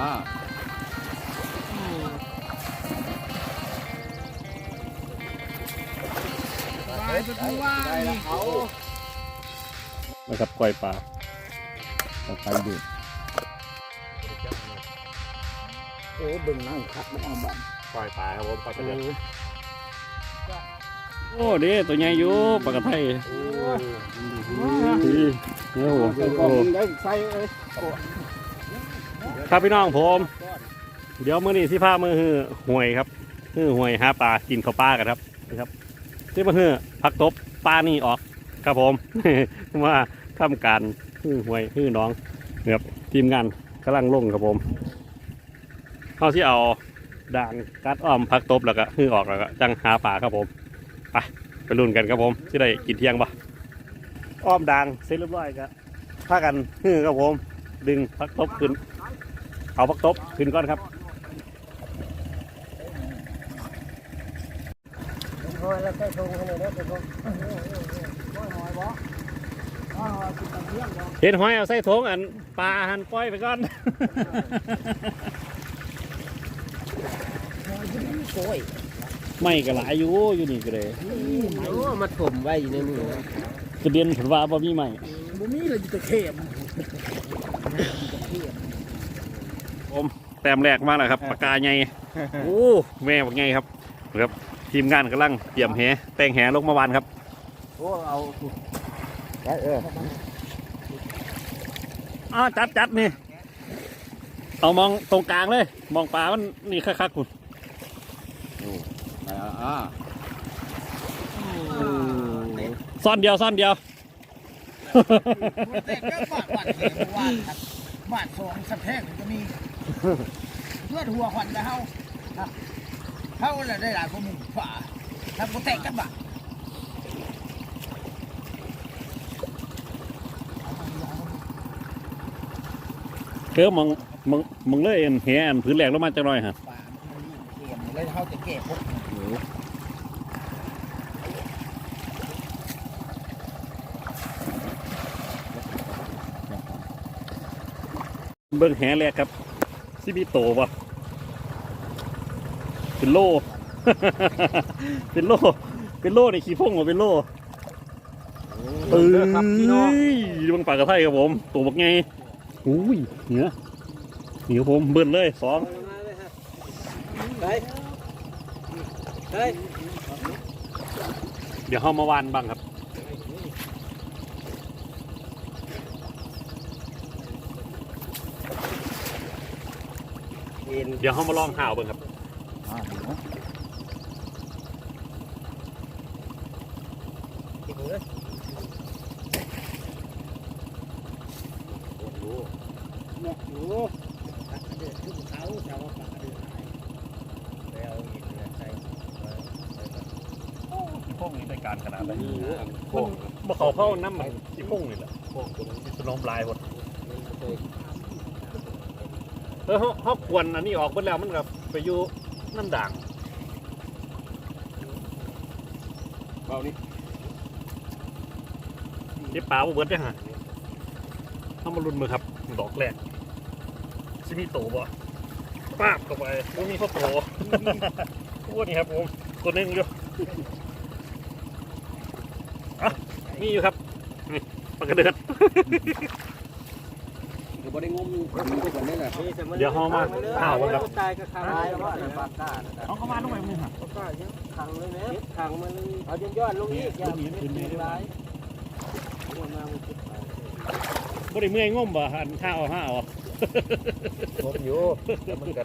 อ่าไปไปดูว่าได้แล้วเอานะครับกล้วยปลาต่อไปดูโอ้เบิ่งนั่งคักมันเอาบันกล้วยปลาครับผมปลากระเดือกโอ้เด้ตัวใหญ่อยู่ปลากระไทยดีโอ้โหใส่กล่องได้ใส่เอ้ย ครับพี่น้องผม เดี๋ยวมื้อนี้สิพามือหือห่วยครับหือห่วยหาปลากินข้าวปลากันครับนะครับที่มาหือพักตบปลานี่ออกครับผมว่าทำการหือห่วยหือน้องนะครับทีมงานกำลังลงครับผมเข้าที่เอาด่างกัดอ้อมพักตบแล้วก็หือออกแล้วก็จังหาปลาครับผมไปไปลุ้นกันครับผมที่ได้กินเที่ยงปะอ้อมด่างเสร็จเรียบร้อยก็พากันหือครับผม ดึงพักตบขึ้น เอาพักตบขึ้นก่อนครับหอยแล้วใส่ถุงให้หน่อยเด้อใส่ถุงหอยหอยบ่หอยหอยกินตะเกียงบ่เห็นหอยเอาใส่ถุงอันปลาหันปล่อยไปก่อนโอ้ยไม่ก็หลายอยู่อยู่นี่ก็เลยโอ้มาถมไว้อยู่ในมือกระเด็นผลว่าบ่มีใหม่บ่มีเลยจะเข้มผม แต้มแรกมาแล้วครับปากกาใหญ่โอ้แม่ปากใหญ่ครับครับทีมงานกำลังเตรียมแหแต่งแหลงมาวานครับโอ้เอาได้เอออ้าวจัดจัดนี่เอามองตรงกลางเลย มองปลามันนี่คักๆคุณอ่าอ่าซ่อนเดียวซ่อนเดียวแต่ก็บาดบาดเหตุว่าครับบาดสองสะแพงจะมี เลือดหัวขวัญจะเฮาเฮาละได้หลายกว่าหมู่ฝ่าถ้าบ่แตกกันบาดเคือมองมองมองเลยเอ็นแหอันพื้นแหลกลงมาจังหน่อยฮะฝ่ามันเกมเลยเฮาจะเก็บพวกเบิ้งแหแรกครับ ซิบิโตวะเป็นโล่เป็นโล่เป็นโล่ในขี้พุ่งเหรอเป็นโล่เอ้ยครับพี่น้องดูบังปากกระไทยครับผม ตัวบักไงอุ้ยเหนือเหนือผมเบิ้ลเลยสองไปไปเดี๋ยวเข้ามาวานบ้างครับ เอ็นเดี๋ยวเข้ามาลองห่าวเบิ้งครับอ่าเดี๋ยวกินเลยเนี่ยโอ้เดือดขึ้นเขาชาวป่าเดือดแล้วอีกเนี่ยใส่ขี้พุ่งนี่ได้การขนาดไหนโค้งบ่เขาเข้าน้ำมันขี้พุ่งนี่แหละพุ่งตัวนี้สนมลายหมดเออเขาเขาควรอันนี้ออกไปแล้วมันกับไปอยู่น้ำด่างเบานี่เดี๋ยวปลาบ่เบิดได้อฮะเข้ามาลุ้นมือครับดอกแรกซิมีโตบ่ป้าบเข้าไปบ่มีข้อโตโอ้นี่ครับผมตัวหนึงอยู่อะมีอยู่ครับนี่ปลากระเดือด เดี๋ยวบ่ได้งมงมด้วยกันได้แหละเดี๋ยวเขามาอ้าวครับตายก็ขังไว้แล้วว่าปากกาเอาเข้ามาตรงไหนมึงฮะปากกายังขังเลยนะขังมันเอาจนยอดลงอีกอย่าไม่เป็นไรมันมามันคิดไปบ่ได้เมื่อยง่มบ่หันข้าวเอาห้าเอางมอยู่แล้วมันก็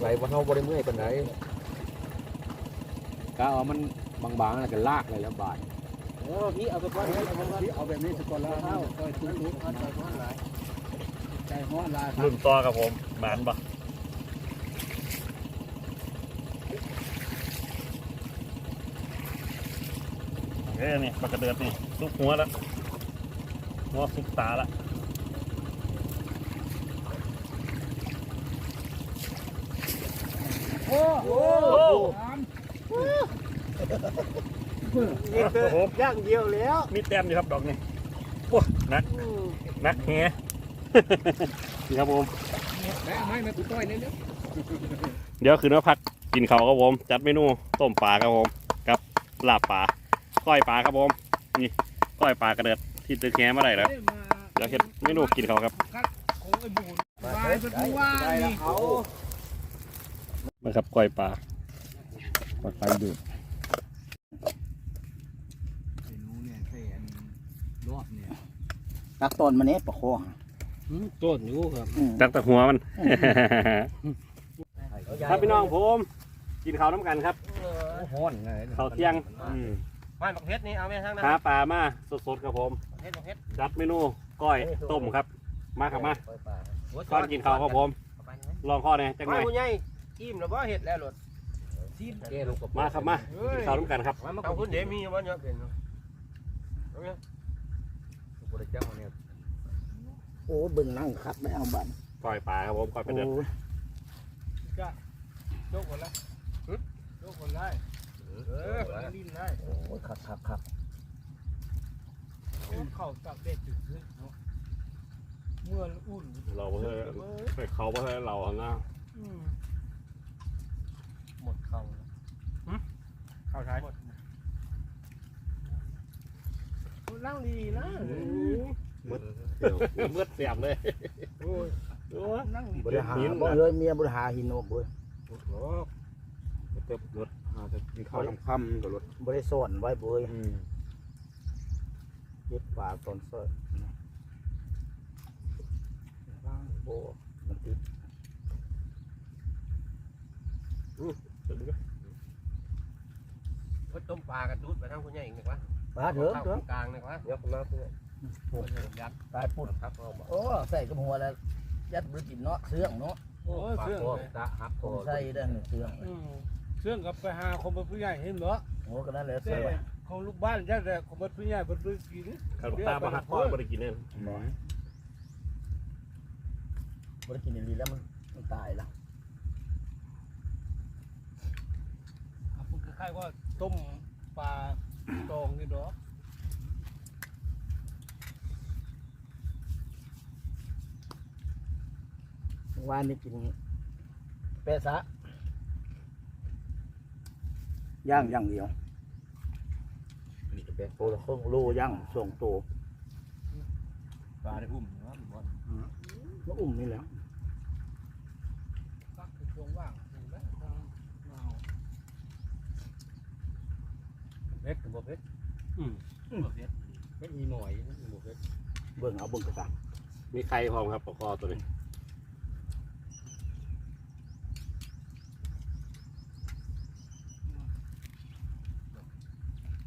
ใส่บ่เฮาบ่ได้เมื่อยปานใดก็เอามันบางๆแล้วก็ลากเลยแล้วบาด เออพี่เอาไปก่อนเอาไปก่อนเอาแบบนี้สก่อนแล้วเอาค่อยตุ้งๆเอาใจฮ้อนหลายใจฮ้อนหลายรุ่นต่อกับผมหมานบ่เอ้ยนี่ปลากระเดือดนี่ซุกหัวแล้วหัวซุกตาละโอ้โห นี่คือย่างเดียวแล้วมีแต้มอยู่ครับดอกนี่โอ้นักนักแฮนี่ครับผมแม่ไม่มาตุ้อยเนี่ยเดี๋ยวคืนว่าพักกินเขาครับผมจัดเมนูต้มปลาครับผมกับลาบปลาก้อยปลาครับผมนี่ก้อยปลากระเดิดที่ตึกแง้มาได้แล้วเดี๋ยวเฮ็ดเมนูกินเขาครับของไอ้บุญวายป็นผู้ว่านี่เขามาครับก้อยปลาปัดไปดู เมนูเนี่ยเสียนรอบเนี่ย ตักตอนมาเนี้ยประคองต้นอยู่ครับจักตะหัวมันครับพี่น้องผมกินข้าวน้ำกันครับห้อนไงข้าวเที่ยงบ้านบักเพชรนี่เอาไหมทางนั้นหาปลามาสดๆครับผมบักเพชรบักเพชรจัดเมนูก้อยต้มครับ มาครับมาก่อนกินข้าวครับผม ลองข้อหน่อยจังหน่มาอยผู้ใหญ่อิ่มแล้วบ่เห็ดแล้วหลดแก้ลงกับมาครับมากินข้าวน้ำกันครับเอาคุณเดมีบ่เนี่ยเป็น บริจาคเนี่ยโอ้เบิ่งนั่งคัดไม่เอาบันก้อยปลาครับผมก้อยกระเดิดโอ้ยโยกคนละโยกคนละเออลิ้นได้โอ้ยคักคักคักเข่าตักเด็ดจุดขึ้นเนาะเมื่ออุ่นเราเพื่อไปเขาเพื่อเราหน้าหมดเข่าเข้าท้าย นั่งดีนะเมื่อเสียบเลยนั่งดีบริหารบ่เลยเมียบริหารหินโนบเว้ยเติบรถอาจจะมีข้าวลำค่ำกับรถบริซ่อนไว้เว้ยเย็บปากตอนเสิร์ฟวางโบมันติดก็ต้มปลากระตุ้ดไปทางผู้ใหญ่อีกนึกว่า มาเถอะเถอะกลางนึกว่าเดี๋ยวมาเพื่อนยัดตายปุ่นครับเอาบ่โอ้ใส่กับหัวแล้วยัดบริกินเนาะเสื่องเนาะโอ้ยปากเสื่องโอ้เลยตาหักผโอ้มใส่ได้หนึ่งเสื่องเสื่องกับไปหาคนเป็นผู้ใหญ่เห็นเหรอโอ้ก็นั่นแหละแต่เสื่องไว้ของลูกบ้านยัดแต่ของเป็นผู้ใหญ่เป็นผู้กินข้าวตาบะฮักก้อยบริกินเนี่ยบริกินดีๆแล้วมันมันตายละมันคล้ายๆว่าต้มปลา ตองนี่ดอกเมื่อวานนี่กินเปะซะย่างอย่างเดียว นี่จะเป็นโตละครึ่งโลย่างส่งโตปลาได้อุ้มเนาะแล้วอุ้มนี่แหละ ตักช่วงว่างถึงแล้วทางเงา เพชรกับเพชรเพชรมีหน่อยบ่เพชรเบิ่งเอาเบิ่งกระตังมีไข่พร้อมครับปลาคอตัวนี้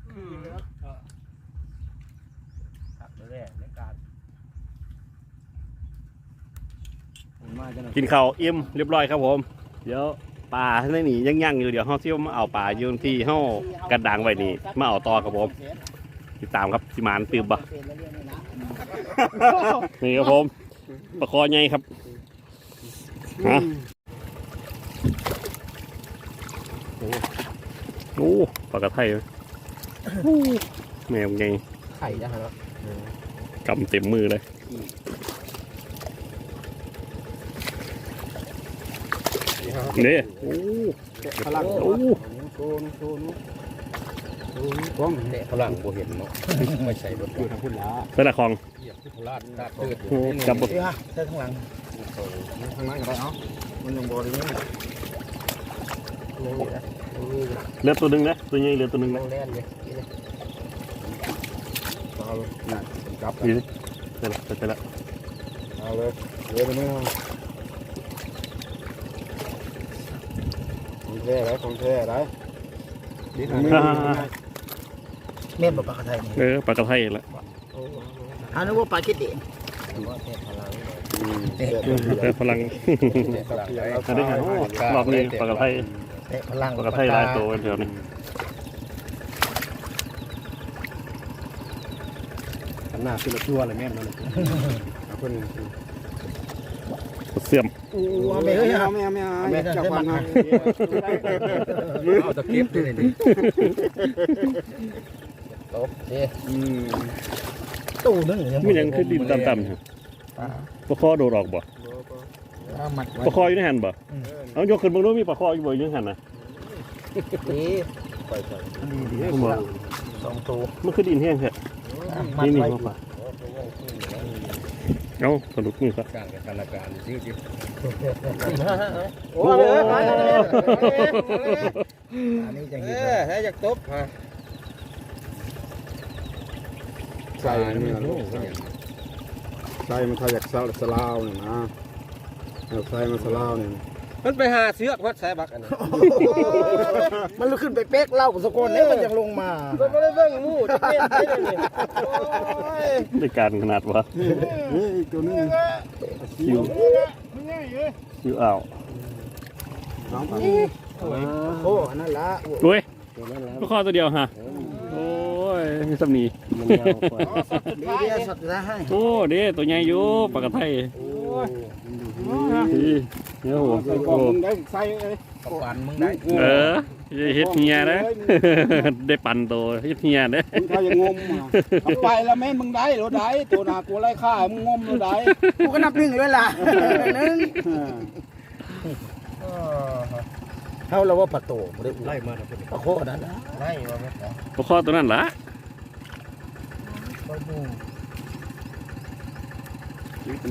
อืมแล้วเออหักแรกในการมาจะกินข้าวอิ่มเรียบร้อยครับผม เดี๋ยว ปลาในนี่ยังย่างอยู่เดี๋ยวเฮาซิมาเอาปลาอยู่ที่เฮากระดังไว้นี่มาเอาต่อครับผม ติดตามครับสิมานตื่มบ่นี่ครับผมปลาคอใหญ่ครับฮะโอ้ปลากระไทยโอ้แมวไงไข่นะฮะกำเต็มมือเลย นี่โอ้พลังโอ้โซนโซนกล้องเนี่ยพลังบ่เห็นเนาะไม่ใช่รถอยู่ทางพุ่นละเสื้อละครเหยียบที่พลาดตาเกิดโอ้จับบเดี๋ยวฮะใส่ข้างหลังข้างในก็ได้เนาะมันยังบ่ได้เนี่ยเหลือตัวหนึ่งนะตัวใหญ่เหลือตัวหนึ่งนะแน่นเลยเอาน่ะจับนี่สิเสร็จแล้วเสร็จแล้วเอาเลยเลยไปนี่ของ ท้ไรของแท้ไรนี่ทางนี้แม่นบ่ปลากระไทยนี่เออปลากระไทยแล้วหานึกว่าปลาคิดเด่นเออพลังอันนี้โอ้รอบนี้ปลากระไทยเตะพลังปลากระไทยหลายตัวแถวนี้หน้าคือละตัวเลยแม่นเลยเพิ่ เสื่อมเอาไปเฮ้ยเอาไม่เอาไม่เอาไม่จับวันนะเอาตะเก็บด้วยนี่ตบเด้อืมตู้นึงมันยังขึ้นดินต่ำๆอยู่ปลาคอโดดออกบ่ปลาคออยู่ในหันบ่เอายกขึ้นบางนู้นมีปลาคออยู่บ่อยู่ในหันนะนี่ปใส่ดีดีผมบอกสองตัวมันคือดินแห้งแท้นี่นี่มาป่ะ เอาสรุปมือครับการกับการการชื่อจิโอ้อันนี้จะเอเห็นอถ้าอยากตบฮะใส่นี่นะลูกใส่มันทาจากสลาวนี่นะเอาใส่มันสลาวนี่ มันไปหาเสือกวัดสายบักอันนั้นมันลุกขึ้นไปเป๊กเล่ากับสกลเนี่ยมันยังลงมามันไม่ได้เบิ่งหมู่จะเป็นไปเลยนี่โอ้ยได้การขนาดวะเฮ้ยอีกตัวนึงคิวคิวอ้าวน้องโอ้อันนั่นละโอ้ยปลาคอตัวเดียวฮะโอ้ยมีสำนีมันยาวกว่าดีเดียวสดจะให้โอ้เด้ตัวใหญ่อยู่ปลากระไทย นี่เดี๋ยวโอ้ใส่กล่องมึงได้ใส่เอ้ยประกันมึงได้เอออย่าเฮ็ดเฮียนะ ได้ปั่นโตเฮ็ดเฮียเด้มึงถ้าอย่างงมอะเอาไปแล้วแม่นมึงได้รถได้ตัวหนาตัวไรค่ามึงงมรถได้กูก็นับหนึ่งอยู่แล้วล่ะหนึ่งเขาเราว่าปลาโตไม่ได้ไล่มาแล้วเป็นปลาโคนั่นละไล่มาไหมปลาคอตัวนั้นล่ะ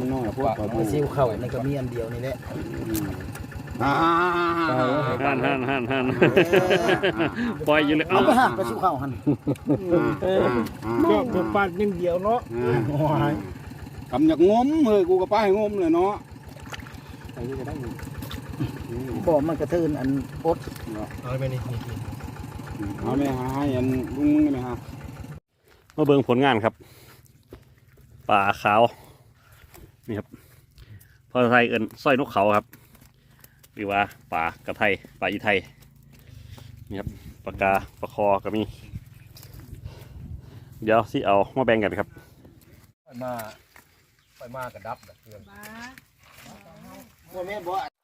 มันน้อยพวกปลามาซิวเข่าในกระเมียนเดียวนี่แหละอ่าหันหันหันหันปล่อยอยู่เลยเอาเอ้าไปหักไปซิวเข่าหันก็ก็ปลาหนึ่งเดียวเนาะกำอยากงมเฮ้ยกูก็ไปให้งมเลยเนาะบอกมันกระทืนอันอดเอาไปนี่เอาไม่หาให้อันลุงมึงไม่หามาเบิ่งผลงานครับป่าขาว นี่ครับพอไทยเอิ้นสร้อยนกเขาครับหรือว่าป่ากระไทยป่าอีไทยนี่ครับปากกาปลาคอก็มี เดี๋ยวสิเอามาแบ่งกันครับไปมาไปมากระดับแบบเพื่อนบ่แม่นบ่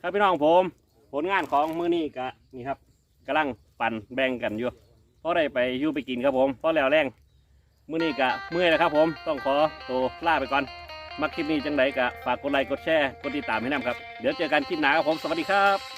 ครับพี่น้องผม ผลงานของมือนี้กะนี่ครับกำลังปั่นแบ่งกันอยู่เพราะได้ไปยู่ไปกินครับผมเพราะแล้วแรงมือนี้กะเมื่อยแล้วครับผมต้องขอตัวลาไปก่อนมาคลิปนี้จังไดกะฝากกดไลค์กดแชร์กดติดตามให้นำครับ เดี๋ยวเจอกันคลิปหน้าครับผมสวัสดีครับ